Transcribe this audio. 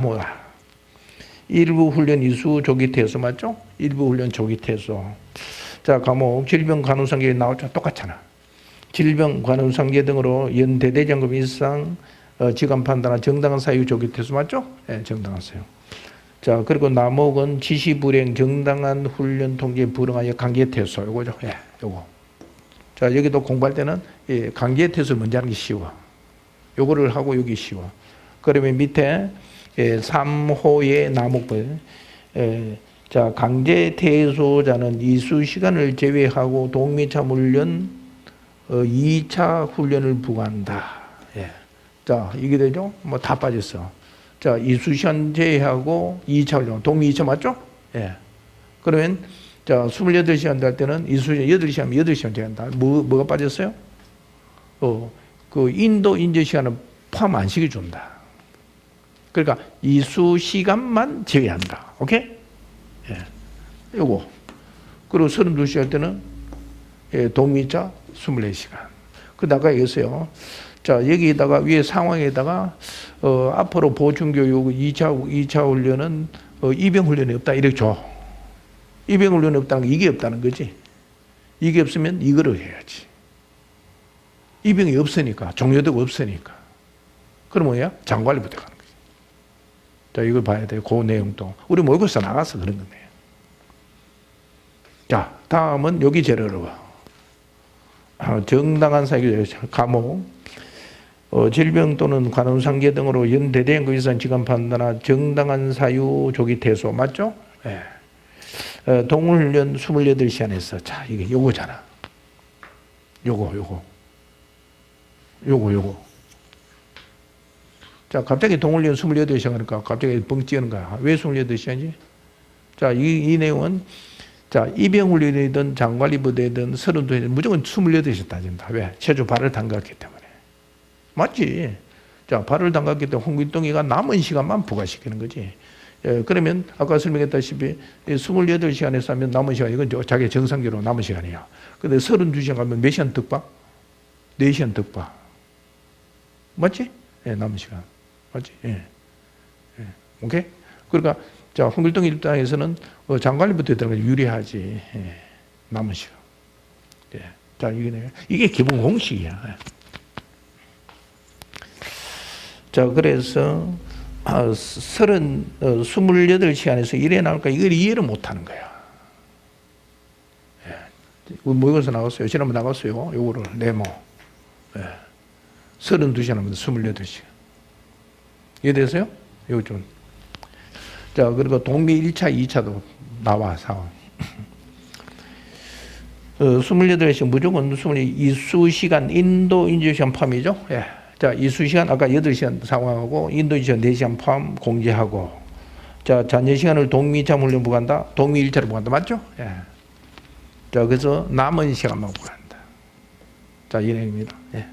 뭐야? 일부 훈련 이수 조기 퇴소 맞죠? 일부 훈련 조기 퇴소. 자, 과목 질병 간호상계 나왔죠? 똑같잖아. 질병 간호상계 등으로 연대대장금 이상 어, 지감 판단한 정당한 사유 조기 퇴소 맞죠? 예, 정당한 사유. 자, 그리고 남옥은 지시 불행 정당한 훈련 통제 불응하여 강제 퇴소 요거죠. 예, 요거. 자, 여기도 공부할 때는 예, 강제 퇴소를 먼저 하는 게 쉬워. 요거를 하고 여기 쉬워. 그러면 밑에 예, 3호의 나목벌 예, 자 강제 퇴소자는 이수 시간을 제외하고 동미차 훈련 어, 2차 훈련을 부과한다. 예. 자 이게 되죠? 뭐 다 빠졌어. 자 이수 시간 제외하고 2차 훈련 동미 2차 맞죠? 예. 그러면 자 28시간 될 때는 이수 8시간 8시간 제한다. 뭐 뭐가 빠졌어요? 어, 그 인도 인제 시간은 포함 안 시켜 준다. 그러니까 이수 시간만 제외한다. 오케이? 예. 요거. 그리고 32시간 할 때는 예, 동미자 24시간. 그다가 여기서요. 자, 여기에다가 위에 상황에다가 어, 앞으로 보충 교육 2차 2차 훈련은 어, 입영 훈련이 없다 이렇게 줘. 입영 훈련이 없다는 게 이게 없다는 거지. 이게 없으면 이거를 해야지. 입영이 없으니까 종료되고 없으니까. 그럼 뭐야? 장관리부터 가는 거지. 자, 이걸 봐야 돼요. 그 내용도. 우리 모의고사 나가서 그런 건데. 자, 다음은 여기 제일 어려워. 아, 정당한 사유 감옥. 어, 질병 또는 간호상계 등으로 연대대행금 이상 지간 판단한 정당한 사유 조기 퇴소 맞죠? 예. 어, 동훈련 28시간에서 자 이게 요거잖아. 요거 요거 요거 요거 자, 갑자기 동물련 28시간 하니까 갑자기 뻥 찌는 거야. 왜 28시간이지? 자, 이, 이 내용은 자, 입영훈련이든 장관리 부대든 서른도에 무조건 28시간 따진다. 왜? 체조 발을 담갔기 때문에. 맞지? 자, 발을 담갔기 때문에 홍길동이가 남은 시간만 부과시키는 거지. 예, 그러면 아까 설명했다시피 28시간에서 하면 남은 시간, 이건 저- 자기 정상기로 남은 시간이야. 근데 32시간 가면 몇 시간 득 봐? 4시간 득 봐. 맞지? 예, 남은 시간. 맞지? 예. 예. 오케이? 그러니까, 자, 홍길동 입장에서는 어, 장관리부터 들어가 유리하지. 예. 남은 시간. 예. 자, 이게, 이게 기본 공식이야. 예. 자, 그래서, 아, 서른, 어, 28시간에서 일해 나올까? 이걸 이해를 못 하는 거야. 예. 모의고사 나갔어요. 지난번 나갔어요. 요거를, 네모. 예. 32시간 하면 28시간. 이해되세요? 좀. 자, 그리고 동미 1차, 2차도 나와, 상황. 어, 28시간, 무조건 20, 이수시간, 인도 인주시간 포함이죠? 예. 자, 이수시간, 아까 8시간 상황하고, 인도 인주시간 4시간 포함 공제하고, 자, 잔여 시간을 동미 2차 훈련 부간다, 동미 1차로 부간다, 맞죠? 예. 자, 그래서 남은 시간만 부간다. 자, 이 내용입니다. 예.